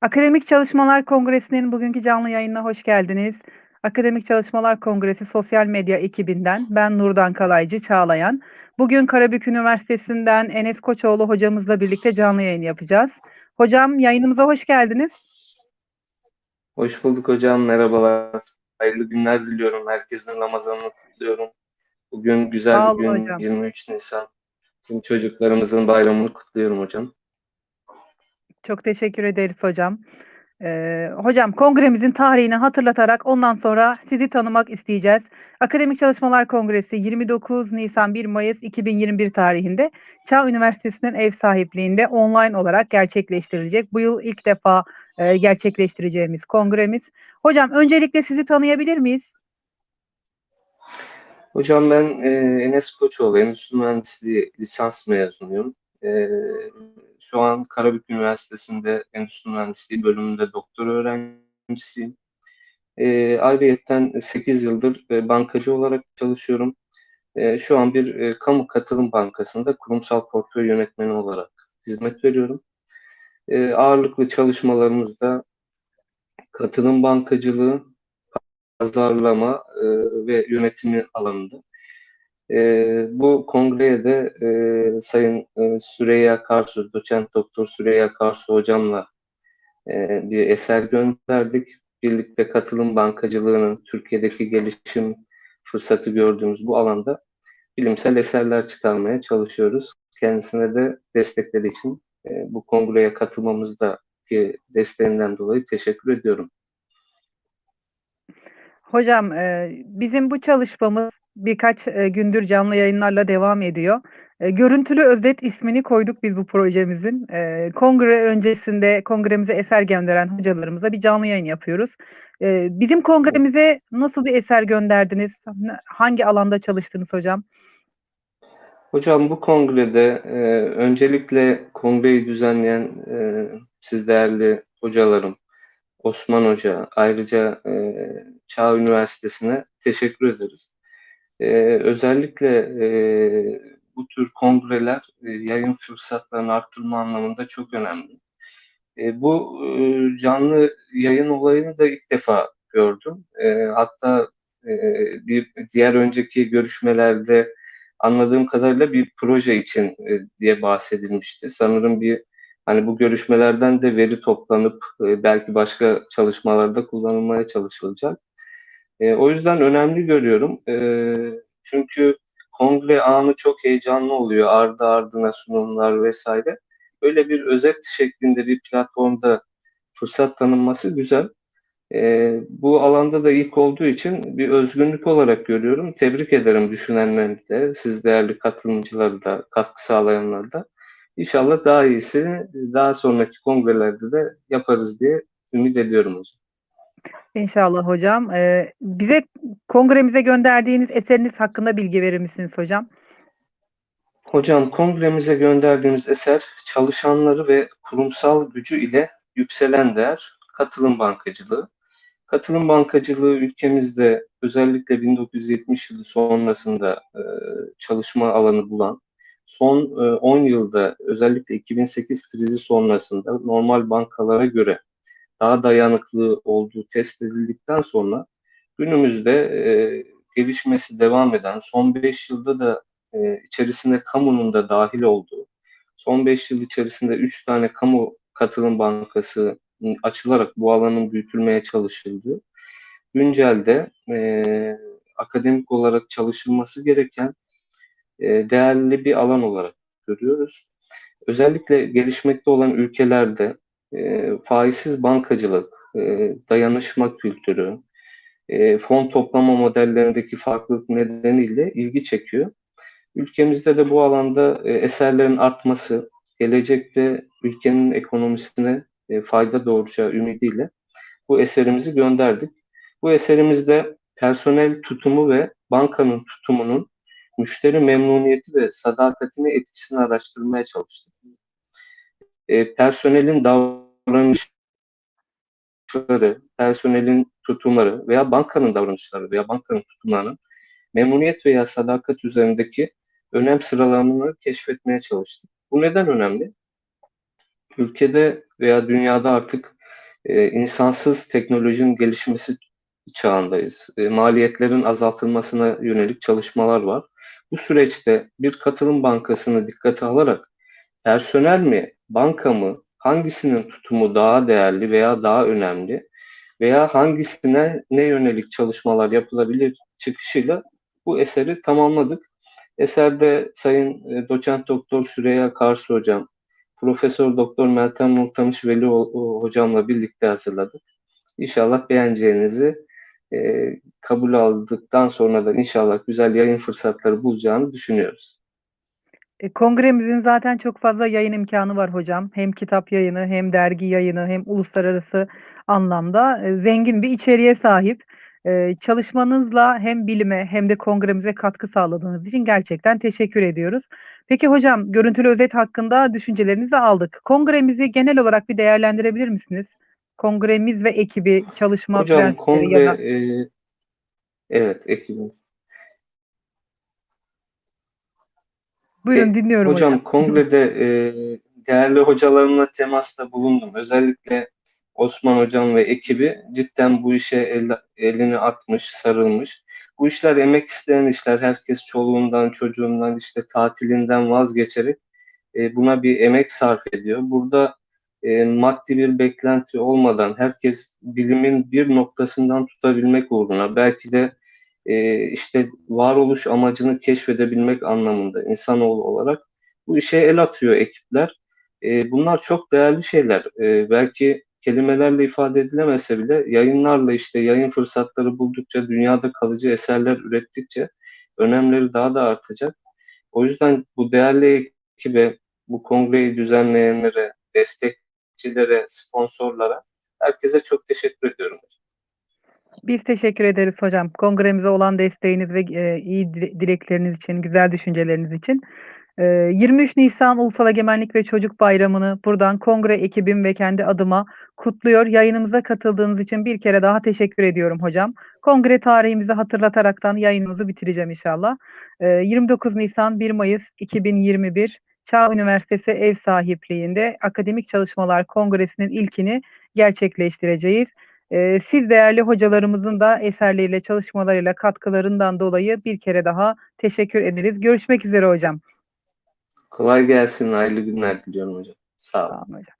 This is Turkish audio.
Akademik Çalışmalar Kongresi'nin bugünkü canlı yayınına hoş geldiniz. Akademik Çalışmalar Kongresi sosyal medya ekibinden ben Nurdan Kalaycı Çağlayan. Bugün Karabük Üniversitesi'nden Enes Koçoğlu hocamızla birlikte canlı yayın yapacağız. Hocam yayınımıza hoş geldiniz. Hoş bulduk hocam, merhabalar. Hayırlı günler diliyorum. Herkesin Ramazan'ını kutluyorum. Bugün güzel bir gün, hocam. 23 Nisan. Tüm çocuklarımızın bayramını kutluyorum hocam. Çok teşekkür ederiz hocam. Eee, hocam kongremizin tarihini hatırlatarak ondan sonra sizi tanımak isteyeceğiz. Akademik Çalışmalar Kongresi 29 Nisan 1 Mayıs 2021 tarihinde Çağ Üniversitesi'nin ev sahipliğinde online olarak gerçekleştirilecek. Bu yıl ilk defa eee, gerçekleştireceğimiz kongremiz. Hocam öncelikle sizi tanıyabilir miyiz? Hocam ben e, Enes Koçoğlu, Endüstri Mühendisliği lisans mezunuyum. E, şu an Karabük Üniversitesi'nde Endüstri Mühendisliği bölümünde doktor öğrencisiyim. E, ayrıyeten 8 yıldır e, bankacı olarak çalışıyorum. E, şu an bir e, kamu katılım bankasında kurumsal portföy yönetmeni olarak hizmet veriyorum. E, ağırlıklı çalışmalarımızda katılım bankacılığı, pazarlama e, ve yönetimi alanında. E, bu kongreye de e, Sayın e, Süreyya Karsu, doçent doktor Süreyya Karsu hocamla e, bir eser gönderdik. Birlikte katılım bankacılığının Türkiye'deki gelişim fırsatı gördüğümüz bu alanda bilimsel eserler çıkarmaya çalışıyoruz. Kendisine de destekleri için e, bu kongreye katılmamızdaki desteğinden dolayı teşekkür ediyorum. Hocam, eee, bizim bu çalışmamız birkaç, eee, gündür canlı yayınlarla devam ediyor. Eee, görüntülü özet ismini koyduk biz bu projemizin. Eee, kongre öncesinde kongremize eser gönderen hocalarımıza bir canlı yayın yapıyoruz. Eee, bizim kongremize nasıl bir eser gönderdiniz? Hangi alanda çalıştınız hocam? Hocam bu kongrede e, öncelikle kongreyi düzenleyen e, siz değerli hocalarım, Osman Hoca, ayrıca e, Çağ Üniversitesi'ne teşekkür ederiz. E, özellikle e, bu tür kongreler e, yayın fırsatlarını arttırma anlamında çok önemli. E, bu e, canlı yayın olayını da ilk defa gördüm. E, hatta e, bir diğer önceki görüşmelerde anladığım kadarıyla bir proje için e, diye bahsedilmişti. Sanırım bir hani bu görüşmelerden de veri toplanıp e, belki başka çalışmalarda kullanılmaya çalışılacak. E, o yüzden önemli görüyorum. E, çünkü kongre anı çok heyecanlı oluyor. Ardı ardına sunumlar vesaire. Böyle bir özet şeklinde bir platformda fırsat tanınması güzel. E, bu alanda da ilk olduğu için bir özgünlük olarak görüyorum. Tebrik ederim düşünenleri de, siz değerli katılımcıları da, katkı sağlayanları da. İnşallah daha iyisi daha sonraki kongrelerde de yaparız diye ümit ediyorum hocam. İnşallah hocam. Eee, bize kongremize gönderdiğiniz eseriniz hakkında bilgi verir misiniz hocam? Hocam kongremize gönderdiğimiz eser çalışanları ve kurumsal gücü ile yükselen değer katılım bankacılığı. Katılım bankacılığı ülkemizde özellikle 1970 yılı sonrasında e, çalışma alanı bulan, son e, 10 yılda özellikle 2008 krizi sonrasında normal bankalara göre daha dayanıklı olduğu test edildikten sonra günümüzde e, gelişmesi devam eden, son 5 yılda da e, içerisinde kamunun da dahil olduğu, son 5 yıl içerisinde 3 tane kamu katılım bankası açılarak bu alanın büyütülmeye çalışıldığı, güncelde e, akademik olarak çalışılması gereken e, değerli bir alan olarak görüyoruz. Özellikle gelişmekte olan ülkelerde e, faizsiz bankacılık, e, dayanışma kültürü, e, fon toplama modellerindeki farklılık nedeniyle ilgi çekiyor. Ülkemizde de bu alanda e, eserlerin artması, gelecekte ülkenin ekonomisine fayda doğuracağı ümidiyle bu eserimizi gönderdik. Bu eserimizde personel tutumu ve bankanın tutumunun müşteri memnuniyeti ve sadakatine etkisini araştırmaya çalıştık. E, personelin davranışları, personelin tutumları veya bankanın davranışları veya bankanın tutumlarının memnuniyet veya sadakat üzerindeki önem sıralamanı keşfetmeye çalıştık. Bu neden önemli? Ülkede veya dünyada artık e, insansız teknolojinin gelişmesi çağındayız. E, maliyetlerin azaltılmasına yönelik çalışmalar var. Bu süreçte bir katılım bankasını dikkate alarak personel mi, banka mı, hangisinin tutumu daha değerli veya daha önemli veya hangisine ne yönelik çalışmalar yapılabilir çıkışıyla bu eseri tamamladık. Eserde Sayın e, Doçent Doktor Süreyya Karsu Hocam, Profesör Doktor Meltem Murtamış Veli Ho- Hocamla birlikte hazırladık. İnşallah beğeneceğinizi e, kabul aldıktan sonra da inşallah güzel yayın fırsatları bulacağını düşünüyoruz. E, kongremizin zaten çok fazla yayın imkanı var hocam. Hem kitap yayını, hem dergi yayını, hem uluslararası anlamda e, zengin bir içeriğe sahip. E, çalışmanızla hem bilime hem de kongremize katkı sağladığınız için gerçekten teşekkür ediyoruz. Peki hocam, görüntülü özet hakkında düşüncelerinizi aldık. Kongremizi genel olarak bir değerlendirebilir misiniz? Kongremiz ve ekibi, çalışma Hocam prensipleri kongre ya da e, evet ekibimiz. buyurun E, dinliyorum hocam hocam. kongrede e, değerli hocalarımla temasta bulundum. Özellikle Osman hocam ve ekibi cidden bu işe el- elini atmış, sarılmış. Bu işler emek isteyen işler. Herkes çoluğundan, çocuğundan, işte tatilinden vazgeçerek e, buna bir emek sarf ediyor. Burada e, maddi bir beklenti olmadan herkes bilimin bir noktasından tutabilmek uğruna belki de e, işte varoluş amacını keşfedebilmek anlamında insanoğlu olarak bu işe el atıyor ekipler. E, bunlar çok değerli şeyler. E, belki kelimelerle ifade edilemese bile yayınlarla işte yayın fırsatları buldukça, dünyada kalıcı eserler ürettikçe önemleri daha da artacak. O yüzden bu değerli ekibe, bu kongreyi düzenleyenlere, destekçilere, sponsorlara herkese çok teşekkür ediyorum. Biz teşekkür ederiz hocam. Kongremize olan desteğiniz ve e, iyi dile- dilekleriniz için, güzel düşünceleriniz için. E, 23 Nisan Ulusal Egemenlik ve Çocuk Bayramı'nı buradan kongre ekibim ve kendi adıma kutluyor. Yayınımıza katıldığınız için bir kere daha teşekkür ediyorum hocam. Kongre tarihimizi hatırlataraktan yayınımızı bitireceğim inşallah. E, 29 Nisan 1 Mayıs 2021 Çağ Üniversitesi ev sahipliğinde Akademik Çalışmalar Kongresi'nin ilkini gerçekleştireceğiz. Eee, siz değerli hocalarımızın da eserleriyle, çalışmalarıyla, katkılarından dolayı bir kere daha teşekkür ederiz. Görüşmek üzere hocam. Kolay gelsin, hayırlı günler diliyorum hocam. Sağ olun. Sağ olun hocam.